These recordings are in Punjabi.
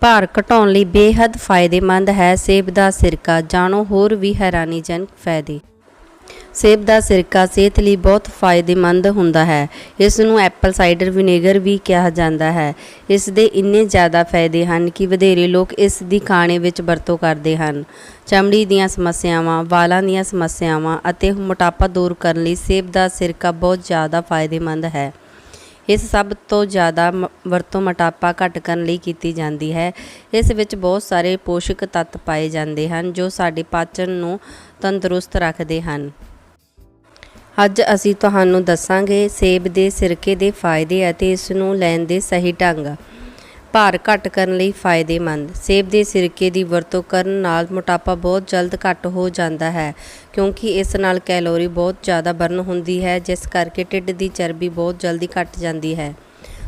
ਭਾਰ ਘਟਾਉਣ ਲਈ ਬੇਹੱਦ ਫਾਇਦੇਮੰਦ ਹੈ। ਸੇਬ ਦਾ ਸਿਰਕਾ, ਜਾਣੋ, ਹੋਰ ਵੀ ਹੈਰਾਨੀਜਨਕ ਫਾਇਦੇ। ਸੇਬ ਦਾ ਸਿਰਕਾ ਸਿਹਤ ਲਈ ਬਹੁਤ ਫਾਇਦੇਮੰਦ ਹੁੰਦਾ ਹੈ। ਇਸ ਨੂੰ ਐਪਲ ਸਾਈਡਰ ਵਿਨੇਗਰ ਵੀ ਕਿਹਾ ਜਾਂਦਾ ਹੈ। ਇਸ ਦੇ ਇੰਨੇ ਜ਼ਿਆਦਾ ਫਾਇਦੇ ਹਨ ਕਿ ਵਧੇਰੇ ਲੋਕ ਇਸ ਦੀ ਖਾਣੇ ਵਿੱਚ ਵਰਤੋਂ ਕਰਦੇ ਹਨ। ਚਮੜੀ ਦੀਆਂ ਸਮੱਸਿਆਵਾਂ, ਵਾਲਾਂ ਦੀਆਂ ਸਮੱਸਿਆਵਾਂ ਅਤੇ ਮੋਟਾਪਾ ਦੂਰ ਕਰਨ ਲਈ ਸੇਬ ਦਾ ਸਿਰਕਾ ਬਹੁਤ ਜ਼ਿਆਦਾ ਫਾਇਦੇਮੰਦ ਹੈ। ਇਸ ਸਭ ਤੋਂ ਜ਼ਿਆਦਾ ਮ- ਵਰਤੋਂ ਮੋਟਾਪਾ ਘੱਟ ਕਰਨ ਲਈ ਕੀਤੀ ਜਾਂਦੀ ਹੈ। ਇਸ ਵਿੱਚ ਬਹੁਤ ਸਾਰੇ ਪੋਸ਼ਕ ਤੱਤ ਪਾਏ ਜਾਂਦੇ ਹਨ ਜੋ ਸਾਡੇ ਪਾਚਨ ਨੂੰ ਤੰਦਰੁਸਤ ਰੱਖਦੇ ਹਨ। ਅੱਜ ਅਸੀਂ ਤੁਹਾਨੂੰ ਦੱਸਾਂਗੇ ਸੇਬ ਦੇ ਸਿਰਕੇ ਦੇ ਫਾਇਦੇ ਅਤੇ ਇਸ ਨੂੰ ਲੈਣ ਦੇ ਸਹੀ ਢੰਗ। ਭਾਰ ਘੱਟ ਕਰਨ ਲਈ ਫਾਇਦੇਮੰਦ। ਸੇਬ ਦੇ ਸਿਰਕੇ ਦੀ ਵਰਤੋਂ ਕਰਨ ਨਾਲ ਮੋਟਾਪਾ ਬਹੁਤ ਜਲਦ ਘੱਟ ਹੋ ਜਾਂਦਾ ਹੈ, ਕਿਉਂਕਿ ਇਸ ਨਾਲ ਕੈਲੋਰੀ ਬਹੁਤ ਜ਼ਿਆਦਾ ਬਰਨ ਹੁੰਦੀ ਹੈ, ਜਿਸ ਕਰਕੇ ਢਿੱਡ ਦੀ ਚਰਬੀ ਬਹੁਤ ਜਲਦੀ ਘਟ ਜਾਂਦੀ ਹੈ।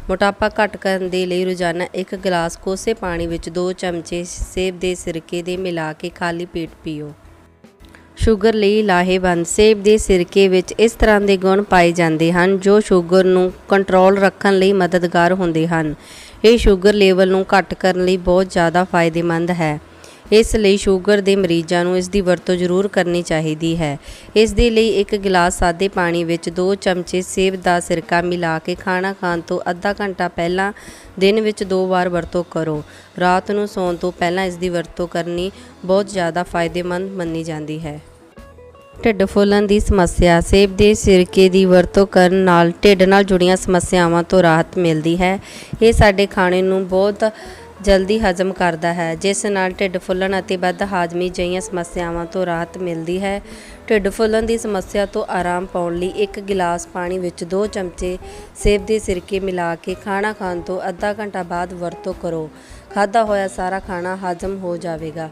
ਮੋਟਾਪਾ ਘੱਟ ਕਰਨ ਦੇ ਲਈ ਰੋਜ਼ਾਨਾ ਇੱਕ ਗਲਾਸ ਕੋਸੇ ਪਾਣੀ ਵਿੱਚ 2 ਚਮਚੇ ਸੇਬ ਦੇ ਸਿਰਕੇ ਦੇ ਮਿਲਾ ਕੇ ਖਾਲੀ ਪੇਟ ਪੀਓ। ਸ਼ੂਗਰ ਲਈ ਲਾਹੇਵੰਦ। ਸੇਬ ਦੇ ਸਿਰਕੇ ਵਿੱਚ ਇਸ ਤਰ੍ਹਾਂ ਦੇ ਗੁਣ ਪਾਏ ਜਾਂਦੇ ਹਨ ਜੋ ਸ਼ੂਗਰ ਨੂੰ ਕੰਟਰੋਲ ਰੱਖਣ ਲਈ ਮਦਦਗਾਰ ਹੁੰਦੇ ਹਨ। ਇਹ ਸ਼ੂਗਰ ਲੈਵਲ ਨੂੰ ਘੱਟ ਕਰਨ ਲਈ ਬਹੁਤ ਜ਼ਿਆਦਾ ਫਾਇਦੇਮੰਦ ਹੈ। ਇਸ ਲਈ ਸ਼ੂਗਰ ਦੇ ਮਰੀਜ਼ਾਂ ਨੂੰ ਇਸ ਦੀ ਵਰਤੋਂ ਜ਼ਰੂਰ ਕਰਨੀ ਚਾਹੀਦੀ ਹੈ। ਇਸ ਦੇ ਲਈ ਇੱਕ ਗਲਾਸ ਸਾਦੇ ਪਾਣੀ ਵਿੱਚ 2 ਚਮਚੇ ਸੇਬ ਦਾ ਸਿਰਕਾ ਮਿਲਾ ਕੇ ਖਾਣਾ ਖਾਣ ਤੋਂ ਅੱਧਾ ਘੰਟਾ ਪਹਿਲਾਂ ਦਿਨ ਵਿੱਚ ਦੋ ਵਾਰ ਵਰਤੋਂ ਕਰੋ। ਰਾਤ ਨੂੰ ਸੌਣ ਤੋਂ ਪਹਿਲਾਂ ਇਸ ਦੀ ਵਰਤੋਂ ਕਰਨੀ ਬਹੁਤ ਜ਼ਿਆਦਾ ਫਾਇਦੇਮੰਦ ਮੰਨੀ ਜਾਂਦੀ ਹੈ। ਢਿੱਡ ਫੁੱਲਣ ਦੀ ਸਮੱਸਿਆ, ਸੇਬ ਦੇ ਸਿਰਕੇ ਦੀ ਵਰਤੋਂ ਕਰਨ ਨਾਲ ਢਿੱਡ ਨਾਲ ਜੁੜੀਆਂ ਸਮੱਸਿਆਵਾਂ ਤੋਂ ਰਾਹਤ ਮਿਲਦੀ ਹੈ। ਇਹ ਸਾਡੇ ਖਾਣੇ ਨੂੰ ਬਹੁਤ ਜਲਦੀ ਹਜ਼ਮ ਕਰਦਾ ਹੈ, ਜਿਸ ਨਾਲ ਢਿੱਡ ਫੁੱਲਣ ਅਤੇ ਵੱਧ ਹਾਜ਼ਮੀ ਜਿਹੀਆਂ ਸਮੱਸਿਆਵਾਂ ਤੋਂ ਰਾਹਤ ਮਿਲਦੀ ਹੈ। ਢਿੱਡ ਫੁੱਲਣ ਦੀ ਸਮੱਸਿਆ ਤੋਂ ਆਰਾਮ ਪਾਉਣ ਲਈ ਇੱਕ ਗਿਲਾਸ ਪਾਣੀ ਵਿੱਚ 2 ਚਮਚੇ ਸੇਬ ਦੇ ਸਿਰਕੇ ਮਿਲਾ ਕੇ ਖਾਣਾ ਖਾਣ ਤੋਂ ਅੱਧਾ ਘੰਟਾ ਬਾਅਦ ਵਰਤੋਂ ਕਰੋ। ਖਾਧਾ ਹੋਇਆ ਸਾਰਾ ਖਾਣਾ ਹਜ਼ਮ ਹੋ ਜਾਵੇਗਾ।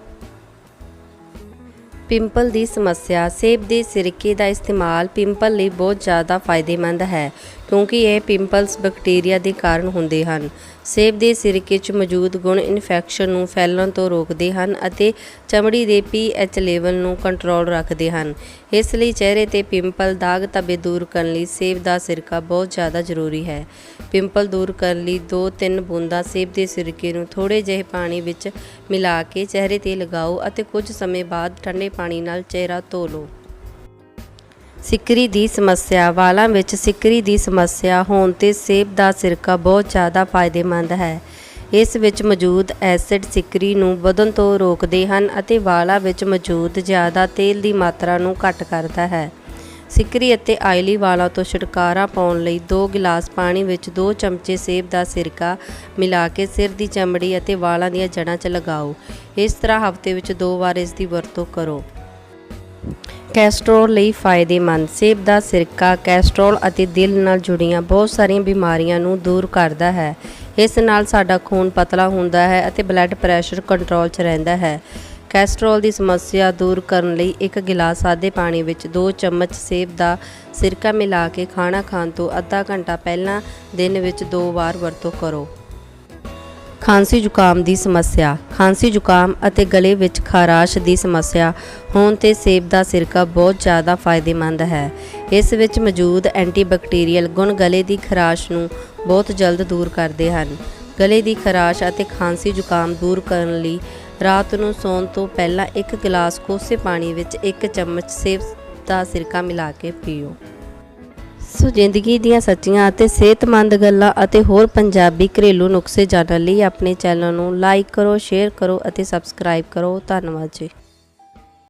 ਪਿੰਪਲ ਦੀ ਸਮੱਸਿਆ ਸੇਬ ਦੇ ਸਿਰਕੇ ਦਾ ਇਸਤੇਮਾਲ ਪਿੰਪਲ ਲਈ ਬਹੁਤ ਜ਼ਿਆਦਾ ਫਾਇਦੇਮੰਦ ਹੈ, ਕਿਉਂਕਿ ਇਹ ਪਿੰਪਲਸ ਬੈਕਟੀਰੀਆ ਦੇ ਕਾਰਨ ਹੁੰਦੇ ਹਨ। ਸੇਬ ਦੇ ਸਿਰਕੇ 'ਚ ਮੌਜੂਦ ਗੁਣ ਇਨਫੈਕਸ਼ਨ ਨੂੰ ਫੈਲਣ ਤੋਂ ਰੋਕਦੇ ਹਨ ਅਤੇ ਚਮੜੀ ਦੇ ਪੀਐਚ ਲੈਵਲ ਨੂੰ ਕੰਟਰੋਲ ਰੱਖਦੇ ਹਨ। ਇਸ ਲਈ ਚਿਹਰੇ ਤੇ ਪਿੰਪਲ ਦਾਗ ਧੱਬੇ ਦੂਰ ਕਰਨ ਲਈ ਸੇਬ ਦਾ ਸਿਰਕਾ ਬਹੁਤ ਜ਼ਿਆਦਾ ਜ਼ਰੂਰੀ ਹੈ। ਪਿੰਪਲ ਦੂਰ ਕਰਨ ਲਈ 2-3 ਬੂੰਦਾਂ ਸੇਬ ਦੇ ਸਿਰਕੇ ਨੂੰ ਥੋੜੇ ਜਿਹੇ ਪਾਣੀ ਵਿੱਚ ਮਿਲਾ ਕੇ ਚਿਹਰੇ ਤੇ ਲਗਾਓ ਅਤੇ ਕੁਝ ਸਮੇਂ ਬਾਅਦ ਠੰਡੇ ਪਾਣੀ ਨਾਲ ਚਿਹਰਾ ਧੋ ਲਓ। ਸਿੱਕਰੀ ਦੀ ਸਮੱਸਿਆ, ਵਾਲਾਂ ਵਿੱਚ ਸਿਕਰੀ ਦੀ ਸਮੱਸਿਆ ਹੋਣ ਤੇ ਸੇਬ ਦਾ ਸਿਰਕਾ ਬਹੁਤ ਜ਼ਿਆਦਾ ਫਾਇਦੇਮੰਦ ਹੈ। ਇਸ ਵਿੱਚ ਮੌਜੂਦ ਐਸਿਡ ਸਿਕਰੀ ਨੂੰ ਵਧਣ ਤੋਂ ਰੋਕਦੇ ਹਨ ਅਤੇ ਵਾਲਾਂ ਵਿੱਚ ਮੌਜੂਦ ਜ਼ਿਆਦਾ ਤੇਲ ਦੀ ਮਾਤਰਾ ਨੂੰ ਘੱਟ ਕਰਦਾ ਹੈ। ਸਿੱਕਰੀ ਅਤੇ ਆਇਲੀ ਵਾਲਾਂ ਤੋਂ ਛੁਟਕਾਰਾ ਪਾਉਣ ਲਈ 2 ਗਿਲਾਸ ਪਾਣੀ ਵਿੱਚ 2 ਚਮਚੇ ਸੇਬ ਦਾ ਸਿਰਕਾ ਮਿਲਾ ਕੇ ਸਿਰ ਦੀ ਚਮੜੀ ਅਤੇ ਵਾਲਾਂ ਦੀਆਂ ਜੜ੍ਹਾਂ 'ਚ ਲਗਾਓ। ਇਸ ਤਰ੍ਹਾਂ ਹਫ਼ਤੇ ਵਿੱਚ ਦੋ ਵਾਰ ਇਸ ਦੀ ਵਰਤੋਂ ਕਰੋ। ਕੈਸਟਰੋਲ ਲਈ ਫਾਇਦੇਮੰਦ। ਸੇਬ ਦਾ ਸਿਰਕਾ ਕੈਸਟਰੋਲ ਅਤੇ ਦਿਲ ਨਾਲ ਜੁੜੀਆਂ ਬਹੁਤ ਸਾਰੀਆਂ ਬਿਮਾਰੀਆਂ ਨੂੰ ਦੂਰ ਕਰਦਾ ਹੈ। ਇਸ ਨਾਲ ਸਾਡਾ ਖੂਨ ਪਤਲਾ ਹੁੰਦਾ ਹੈ ਅਤੇ ਬਲੱਡ ਪ੍ਰੈਸ਼ਰ ਕੰਟਰੋਲ 'ਚ ਰਹਿੰਦਾ ਹੈ। ਕੈਸਟਰੋਲ ਦੀ ਸਮੱਸਿਆ ਦੂਰ ਕਰਨ ਲਈ ਇੱਕ ਗਿਲਾਸ ਸਾਦੇ ਪਾਣੀ ਵਿੱਚ 2 ਚਮਚ ਸੇਬ ਦਾ ਸਿਰਕਾ ਮਿਲਾ ਕੇ ਖਾਣਾ ਖਾਣ ਤੋਂ ਅੱਧਾ ਘੰਟਾ ਪਹਿਲਾਂ ਦਿਨ ਵਿੱਚ ਦੋ ਵਾਰ ਵਰਤੋਂ ਕਰੋ। ਖਾਂਸੀ ਜ਼ੁਕਾਮ ਦੀ ਸਮੱਸਿਆ। ਖਾਂਸੀ ਜ਼ੁਕਾਮ ਅਤੇ ਗਲੇ ਵਿੱਚ ਖਾਰਾਸ਼ ਦੀ ਸਮੱਸਿਆ ਹੋਣ ਤੇ ਸੇਬ ਦਾ ਸਿਰਕਾ ਬਹੁਤ ਜ਼ਿਆਦਾ ਫਾਇਦੇਮੰਦ ਹੈ। ਇਸ ਵਿੱਚ ਮੌਜੂਦ ਐਂਟੀਬੈਕਟੀਰੀਅਲ ਗੁਣ ਗਲੇ ਦੀ ਖਰਾਸ਼ ਨੂੰ ਬਹੁਤ ਜਲਦ ਦੂਰ ਕਰਦੇ ਹਨ। ਗਲੇ ਦੀ ਖਰਾਸ਼ ਅਤੇ ਖਾਂਸੀ ਜ਼ੁਕਾਮ ਦੂਰ ਕਰਨ ਲਈ ਰਾਤ ਨੂੰ ਸੌਣ ਤੋਂ ਪਹਿਲਾਂ ਇੱਕ ਗਲਾਸ ਕੋਸੇ ਪਾਣੀ ਵਿੱਚ ਇੱਕ ਚਮਚ ਸੇਬ ਦਾ ਸਿਰਕਾ ਮਿਲਾ ਕੇ ਪੀਓ। ਸੋ ਜ਼ਿੰਦਗੀ ਦੀਆਂ ਸੱਚੀਆਂ ਅਤੇ ਸਿਹਤਮੰਦ ਗੱਲਾਂ ਅਤੇ ਹੋਰ ਪੰਜਾਬੀ ਘਰੇਲੂ ਨੁਸਖੇ ਜਾਣਨ ਲਈ ਆਪਣੇ ਚੈਨਲ ਨੂੰ ਲਾਈਕ ਕਰੋ, ਸ਼ੇਅਰ ਕਰੋ ਅਤੇ ਸਬਸਕ੍ਰਾਈਬ ਕਰੋ। ਧੰਨਵਾਦ ਜੀ।